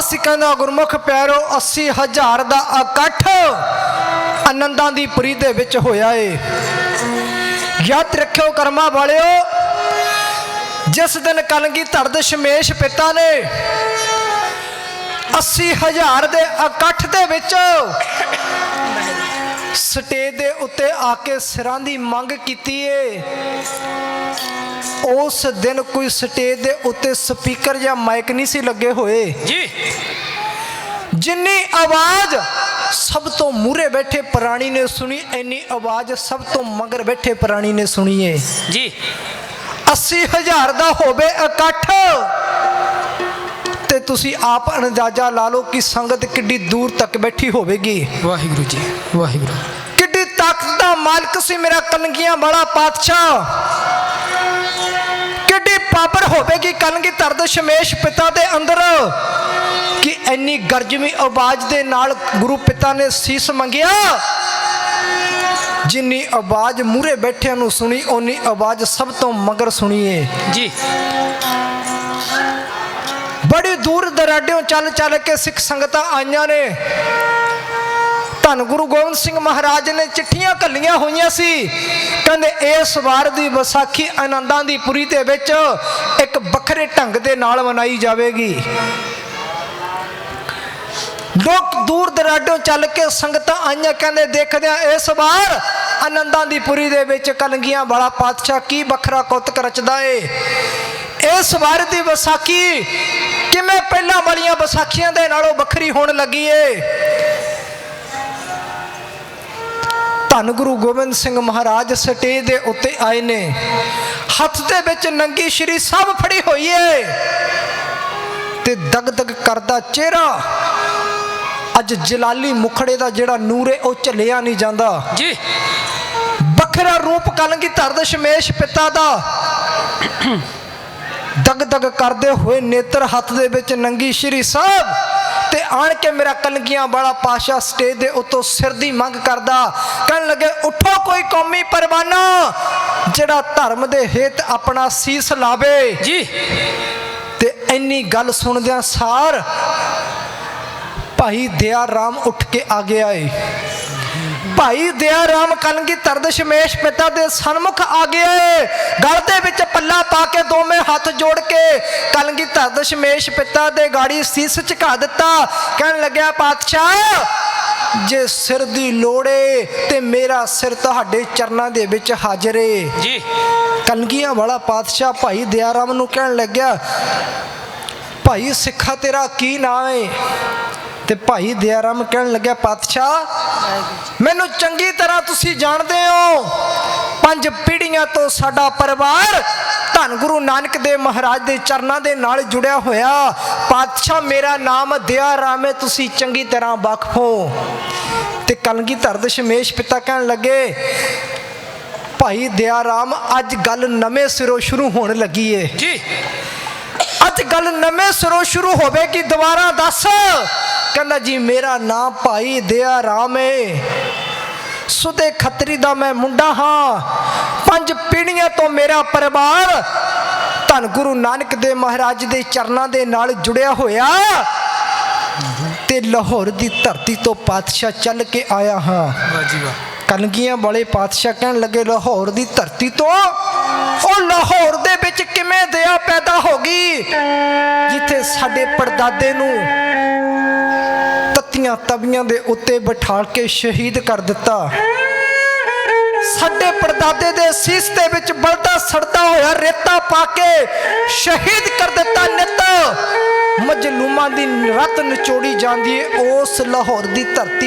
ਸੀ ਕਹਿੰਦਾ, ਗੁਰਮੁਖ ਪਿਆਰੋ 80 ਹਜ਼ਾਰ ਦਾ ਇਕੱਠ ਆਨੰਦਾਂ ਦੀ ਪੁਰੀ ਦੇ ਵਿੱਚ ਹੋਇਆ ਏ। ਯਾਦ ਰੱਖਿਓ ਕਰਮਾ ਵਾਲਿਓ, ਜਿਸ ਦਿਨ ਕਲਗੀ ਧੜ ਸ਼ਮੇਸ਼ ਪਿਤਾ ਨੇ 80 ਹਜ਼ਾਰ ਦੇ ਇਕੱਠ ਦੇ ਵਿੱਚ ਸਟੇਜ ਦੇ ਉੱਤੇ ਆ ਕੇ ਸਿਰਾਂ ਦੀ ਮੰਗ ਕੀਤੀ ਏ। ਉਸ ਦਿਨ ਕੋਈ ਸਟੇਜ ਦੇ ਉੱਤੇ ਸਪੀਕਰ ਜਾਂ ਮਾਈਕ ਨਹੀਂ ਸੀ ਲੱਗੇ ਹੋਏ। ਜੀ। ਜਿੰਨੀ ਆਵਾਜ਼ ਸਭ ਤੋਂ ਮੂਰੇ ਬੈਠੇ ਪ੍ਰਾਣੀ ਨੇ ਸੁਣੀ ਇੰਨੀ ਆਵਾਜ਼ ਸਭ ਤੋਂ ਮਗਰ ਬੈਠੇ ਪ੍ਰਾਣੀ ਨੇ ਸੁਣੀ ਏ। ਜੀ। 80 ਹਜ਼ਾਰ ਦਾ ਹੋਵੇ ਇਕੱਠ। ਤੁਸੀਂ ਆਪ ਅੰਦਾਜ਼ਾ ਲਾ ਲਓ ਕਿ ਸੰਗਤ ਕਿੱਡੀ ਦੂਰ ਤੱਕ ਬੈਠੀ ਹੋਵੇਗੀ। ਵਾਹਿਗੁਰੂ ਜੀ ਵਾਹਿਗੁਰੂ। ਕਿੱਡੀ ਤਾਕਤ ਦਾ ਮਾਲਕ ਸੀ ਮੇਰਾ ਕਲੰਗੀਆਂ ਵਾਲਾ ਪਾਤਸ਼ਾਹ। ਕਿੱਡੀ ਪਾਵਰ ਹੋਵੇਗੀ ਕਲੰਗੀ ਧਰਦ ਸ਼ਮੇਸ਼ ਪਿਤਾ ਦੇ ਅੰਦਰ। ਕਿ ਇੰਨੀ ਗਰਜਵੀਂ ਆਵਾਜ਼ ਦੇ ਨਾਲ ਗੁਰੂ ਪਿਤਾ ਨੇ ਸੀਸ ਮੰਗਿਆ। ਜਿੰਨੀ ਆਵਾਜ਼ ਮੂਰੇ ਬੈਠਿਆਂ ਨੂੰ ਸੁਣੀ ਓਨੀ ਆਵਾਜ਼ ਸਭ ਤੋਂ ਮਗਰ ਸੁਣੀਏ ਜੀ। ਬੜੀ ਦੂਰ ਦਰਾਡਿਓਂ ਚੱਲ ਚੱਲ ਕੇ ਸਿੱਖ ਸੰਗਤਾਂ ਆਈਆਂ ਨੇ। ਧੰਨ ਗੁਰੂ ਗੋਬਿੰਦ ਸਿੰਘ ਮਹਾਰਾਜ ਨੇ ਚਿੱਠੀਆਂ ਕੱਲੀਆਂ ਹੋਈਆਂ ਸੀ। ਕਹਿੰਦੇ, ਇਸ ਵਾਰ ਦੀ ਵਿਸਾਖੀ ਆਨੰਦਾਂ ਦੀ ਪੁਰੀ ਦੇ ਵਿੱਚ ਇੱਕ ਵੱਖਰੇ ਢੰਗ ਦੇ ਨਾਲ ਮਨਾਈ ਜਾਵੇਗੀ। ਲੋਕ ਦੂਰ ਦਰਾਡੋਂ ਚੱਲ ਕੇ ਸੰਗਤਾਂ ਆਈਆਂ, ਕਹਿੰਦੇ, ਦੇਖਦੇ ਆ ਇਸ ਵਾਰ ਆਨੰਦਾਂ ਦੀ ਪੁਰੀ ਦੇ ਵਿੱਚ ਕਲੰਗੀਆਂ ਵਾਲਾ ਪਾਤਸ਼ਾਹ ਕੀ ਵੱਖਰਾ ਕੌਤਕ ਰਚਦਾ ਏ। ਇਸ ਵਾਰ ਦੀ ਵਿਸਾਖੀ ਕਿਵੇਂ ਪਹਿਲਾਂ ਵਾਲੀਆਂ ਵਿਸਾਖੀਆਂ ਦੇ ਨਾਲੋਂ ਵੱਖਰੀ ਹੋਣ ਲੱਗੀ ਏ। ਧੰਨ ਗੁਰੂ ਗੋਬਿੰਦ ਸਿੰਘ ਮਹਾਰਾਜ ਸਟੇਜ ਦੇ ਉੱਤੇ ਆਏ ਨੇ। ਹੱਥ ਦੇ ਵਿੱਚ ਨੰਗੀ ਸ਼੍ਰੀ ਸਾਹਿਬ ਫੜੀ ਹੋਈ ਏ। ਤੇ ਦਗ ਦਗ ਕਰਦਾ ਚਿਹਰਾ। ਅੱਜ ਜਲਾਲੀ ਮੁਖੜੇ ਦਾ ਜਿਹੜਾ ਨੂਰ ਏ ਉਹ ਝੱਲਿਆ ਨਹੀਂ ਜਾਂਦਾ। ਜੀ। ਵੱਖਰਾ ਰੂਪ ਕਲੰਗੀ ਧਰਦ ਸ਼ਮੇਸ਼ ਪਿਤਾ ਦਾ। ਦਗ ਦਗ ਕਰਦੇ ਹੋਏ ਨੇਤਰ ਹੱਥ ਦੇ ਵਿੱਚ ਨੰਗੀ ਸ਼੍ਰੀ ਸਾਹਿਬ ਤੇ ਆਣ ਕੇ ਮੇਰਾ ਕਲਗੀਆਂ ਵਾਲਾ ਪਾਸ਼ਾ ਸਟੇਜ ਦੇ ਉੱਤੋਂ ਸਿਰ ਦੀ ਮੰਗ ਕਰਦਾ ਕਹਿਣ ਲੱਗੇ ਉਠੋ ਕੋਈ ਕੌਮੀ ਪਰਵਾਨਾ ਜਿਹੜਾ ਧਰਮ ਦੇ ਹਿੱਤ ਆਪਣਾ ਸੀਸ ਲਾਵੇ। ਜੀ। ਤੇ ਇੰਨੀ ਗੱਲ ਸੁਣਦਿਆਂ ਸਾਰ ਭਾਈ ਦਿਆ ਰਾਮ ਉੱਠ ਕੇ ਆ ਗਿਆ ਏ। ਭਾਈ ਦਿਆ ਰਾਮ ਕਲਗੀ ਤਰਦ ਸ਼ਮੇਸ਼ ਪਿਤਾ ਦੇ ਸਨਮੁਖ ਆ ਗਿਆ ਏ। ਗਲ ਦੇ ਵਿੱਚ ਪੱਲਾ ਪਾ ਕੇ ਦੋਵੇਂ ਹੱਥ ਜੋੜ ਕੇ ਕਲਗੀ ਤਰਦ ਸ਼ਮੇਸ਼ ਪਿਤਾ ਦੇ ਗਾੜੀ ਸੀਸ ਝੁਕਾ ਦਿੱਤਾ। ਕਹਿਣ ਲੱਗਿਆ ਪਾਤਸ਼ਾਹ ਜੇ ਸਿਰ ਦੀ ਲੋੜੇ ਤੇ ਮੇਰਾ ਸਿਰ ਤੁਹਾਡੇ ਚਰਨਾਂ ਦੇ ਵਿੱਚ ਹਾਜ਼ਰ ਏ। ਜੀ। ਕਲਗੀਆਂ ਵਾਲਾ ਪਾਤਸ਼ਾਹ ਭਾਈ ਦਿਆ ਰਾਮ ਨੂੰ ਕਹਿਣ ਲੱਗਿਆ ਭਾਈ ਸਿੱਖਾ ਤੇਰਾ ਕੀ ਨਾਂ ਏ? ਤੇ ਭਾਈ ਦਿਆਰਾਮ ਕਹਿਣ ਲੱਗਿਆ ਪਾਤਸ਼ਾਹ ਮੈਨੂੰ ਚੰਗੀ ਤਰ੍ਹਾਂ ਤੁਸੀਂ ਜਾਣਦੇ ਹੋ। ਪੰਜ ਪੀੜ੍ਹੀਆਂ ਤੋਂ ਸਾਡਾ ਪਰਿਵਾਰ ਧੰਨ ਗੁਰੂ ਨਾਨਕ ਦੇਵ ਮਹਾਰਾਜ ਦੇ ਚਰਨਾਂ ਦੇ ਨਾਲ ਜੁੜਿਆ ਹੋਇਆ। ਪਾਤਸ਼ਾਹ ਮੇਰਾ ਨਾਮ ਦਿਆਰਾਮ ਹੈ ਤੁਸੀਂ ਚੰਗੀ ਤਰ੍ਹਾਂ ਵਾਕਫ ਹੋ। ਤੇ ਕਲਗੀ ਧਰਦ ਸ਼ਮੇਸ਼ ਪਿਤਾ ਕਹਿਣ ਲੱਗੇ ਭਾਈ ਦਿਆਰਾਮ ਅੱਜ ਗੱਲ ਨਵੇਂ ਸਿਰੋਂ ਸ਼ੁਰੂ ਹੋਣ ਲੱਗੀ ਏ। ਜੀ। ਅੱਜ ਗੱਲ ਨਵੇਂ ਸਿਰੋਂ ਸ਼ੁਰੂ ਹੋਵੇਗੀ ਦੁਬਾਰਾ ਦੱਸ। ਕਹਿੰਦਾ ਜੀ, ਮੇਰਾ ਨਾਂ ਭਾਈ ਦਿਆ ਰਾਮ ਏ। ਸੁਦੇ ਖੱਤਰੀ ਦਾ ਮੈਂ ਮੁੰਡਾ ਹਾਂ। ਪੰਜ ਪੀੜ੍ਹੀਆਂ ਤੋਂ ਮੇਰਾ ਪਰਿਵਾਰ ਧੰਨ ਗੁਰੂ ਨਾਨਕ ਦੇਵ ਮਹਾਰਾਜ ਦੇ ਚਰਨਾਂ ਦੇ ਨਾਲ ਜੁੜਿਆ ਹੋਇਆ। ਤੇ ਲਾਹੌਰ ਦੀ ਧਰਤੀ ਤੋਂ ਪਾਤਸ਼ਾਹ ਚੱਲ ਕੇ ਆਇਆ ਹਾਂ। ਵਾਹ ਵਾਹ ਕਲਗੀਆਂ ਵਾਲੇ ਪਾਤਸ਼ਾਹ ਕਹਿਣ ਲੱਗੇ, ਲਾਹੌਰ ਦੀ ਧਰਤੀ ਤੋਂ? ਉਹ ਲਾਹੌਰ ਦੇ ਵਿੱਚ ਕਿਵੇਂ ਦਇਆ ਪੈਦਾ ਹੋ ਗਈ? ਜਿੱਥੇ ਸਾਡੇ ਪੜਦਾਦੇ ਨੂੰ ਤੱਤੀਆਂ ਤਵੀਆਂ ਦੇ ਉੱਤੇ ਬਿਠਾ ਕੇ ਸ਼ਹੀਦ ਕਰ ਦਿੱਤਾ। ਸਾਡੇ ਪੜਦਾਦੇ ਦੇ ਸੀਸ ਦੇ ਵਿੱਚ ਬਲਦਾ ਸੜਦਾ ਹੋਇਆ ਰੇਤਾ ਪਾ ਕੇ ਸ਼ਹੀਦ ਕਰ ਦਿੱਤਾ ਨਿੱਤ। ਮਜਲੂਮਾਂ ਦੀ ਰਤ ਨਿਚੋੜੀ ਜਾਂਦੀ ਏ ਉਸ ਲਾਹੌਰ ਦੀ ਧਰਤੀ